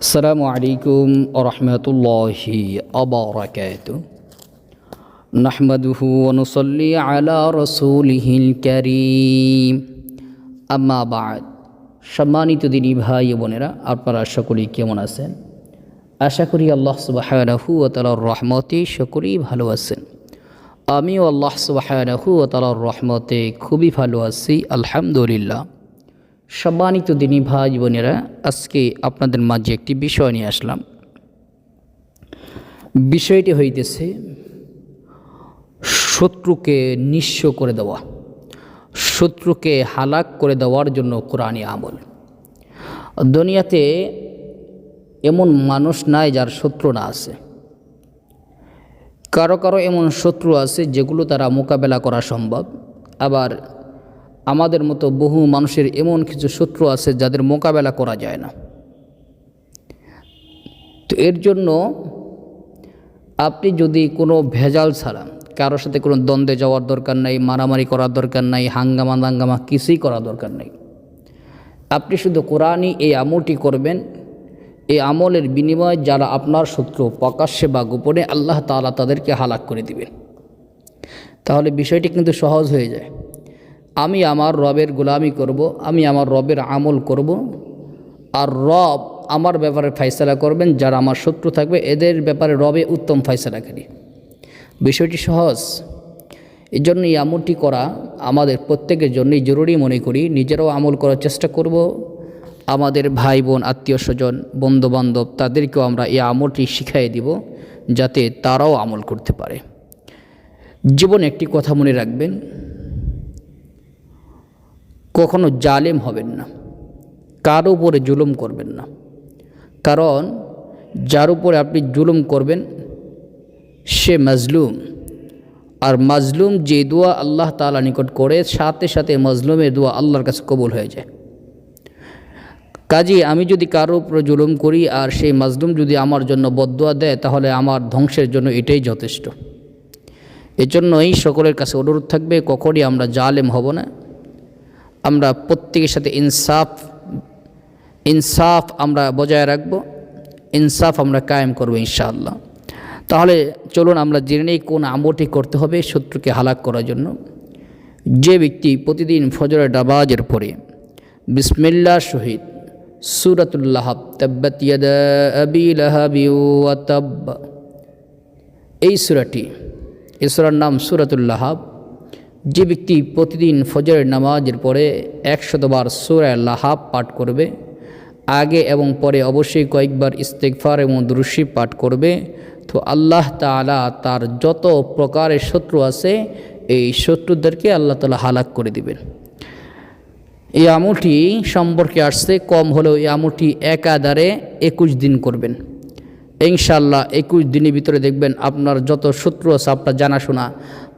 السلام عليكم ورحمة الله وبركاته نحمده ونصلي على رسوله الكريم أما بعد সম্মানিত দিনী ভাই ও বোনেরা আপনারা সকলেই কেমন আছেন আশা করি আল্লাহ সুবাহানাহু ও তালার রহমতে সকলেই ভালো আছেন আমিও আল্লাহ সুবাহানাহু ও তালার রহমতে খুবই ভালো আছি আলহামদুলিল্লাহ সম্মানিত দিনী ভাই বোনেরা, আজকে আপনাদের মাঝে একটি বিষয় নিয়ে আসলাম। বিষয়টি হইতেছে, শত্রুকে নিঃস্ব করে দেওয়া, শত্রুকে হালাক করে দেওয়ার জন্য কোরআনী আমল। দুনিয়াতে এমন মানুষ নাই যার শত্রু না আছে। কারও কারও এমন শত্রু আছে যেগুলো তারা মোকাবেলা করা সম্ভব, আবার আমাদের মতো বহু মানুষের এমন কিছু শত্রু আছে যাদের মোকাবেলা করা যায় না। তো এর জন্য আপনি যদি কোনো ভেজাল ছাড়া, কারোর সাথে কোনো দ্বন্দ্বে যাওয়ার দরকার নাই, মারামারি করার দরকার নাই, হাঙ্গামা দাঙ্গামা কিছুই করা দরকার নেই। আপনি শুধু কোরআনই এই আমলটি করবেন, এই আমলের বিনিময়ে যারা আপনার শত্রু প্রকাশ্যে বা গোপনে আল্লাহ তালা তাদেরকে হালাক করে দিবেন। তাহলে বিষয়টি কিন্তু সহজ হয়ে যায়। আমি আমার রবের গোলামি করব, আমি আমার রবের আমল করব। আর রব আমার ব্যাপারে ফাইসলা করবেন, যারা আমার শত্রু থাকবে, এদের ব্যাপারে রবে উত্তম ফাইসলাকারী বিষয়টি সহজ। এই জন্য এই আমলটি করা আমাদের প্রত্যেকের জন্যই জরুরি মনে করি, নিজেরাও আমল করার চেষ্টা করব। আমাদের ভাই বোন আত্মীয় স্বজন বন্ধুবান্ধব, তাদেরকেও আমরা এই আমলটি শিখাই দিব, যাতে তারাও আমল করতে পারে। জীবনে একটি কথা মনে রাখবেন কখনো জালেম হবেন না, কারও উপরে জুলুম করবেন না। কারণ যার উপরে আপনি জুলুম করবেন, সে মাজলুম। আর মাজলুম যে দোয়া আল্লাহ তালা নিকট করে, সাথে সাথে মজলুমের দোয়া আল্লাহর কাছে কবুল হয়ে যায়। কাজে আমি যদি কারও উপরে জুলুম করি আর সেই মাজলুম যদি আমার জন্য বদোয়া দেয়, তাহলে আমার ধ্বংসের জন্য এটাই যথেষ্ট। এজন্যই সকলের কাছে অনুরোধ থাকবে, কখনই আমরা জালেম হব না। আমরা প্রত্যেকের সাথে ইনসাফ ইনসাফ আমরা বজায় রাখব, ইনসাফ আমরা কায়েম করব ইনশাআল্লাহ। তাহলে চলুন আমরা জেনে নেই কোন আমলটি করতে হবে শত্রুকে হালাক করার জন্য। যে ব্যক্তি প্রতিদিন ফজরের ডাবাজের পরে বিসমিল্লা শহীদ সুরাতুল্লাহ এই সুরাটি, এই সুরার নাম সুরাতুল্লাহাব যে ব্যক্তি প্রতিদিন ফজরের নামাজের পরে একশতবার সুরায় লাহাব পাঠ করবে, আগে এবং পরে অবশ্যই কয়েকবার ইস্তেকফার এবং দুরুশি পাঠ করবে, তো আল্লাহ তালা তার যত প্রকারের শত্রু আছে, এই শত্রুদেরকে আল্লাহ তালা হালাক করে দিবেন। এই আমলটি সম্পর্কে আসছে, কম হলেও এই আমলটি একাধারে একুশ দিন করবেন। ইনশাল্লাহ একুশ দিনের ভিতরে দেখবেন আপনার যত শত্রু আছে, আপনার জানাশোনা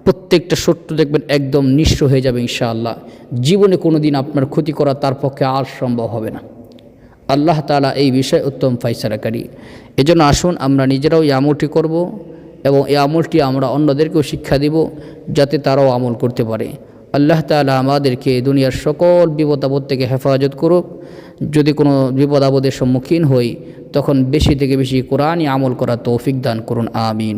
প্রত্যেকটা শত্রু দেখবেন একদম নিঃস্ব হয়ে যাবে ইনশাআল্লাহ। জীবনে কোনো দিন আপনার ক্ষতি করা তার পক্ষে আর সম্ভব হবে না। আল্লাহ তালা এই বিষয়ে উত্তম ফাইসারাকারী এজন্য আসুন আমরা নিজেরাও এই আমলটি করব এবং এই আমলটি আমরা অন্যদেরকেও শিক্ষা দিব যাতে তারাও আমল করতে পারে। আল্লাহ তালা আমাদেরকে দুনিয়ার সকল বিপদ আপদ থেকে হেফাজত করুক। যদি কোনো বিপদ আপদের সম্মুখীন হই, তখন বেশি থেকে বেশি কোরআনই আমল করা তৌফিক দান করুন, আমিন।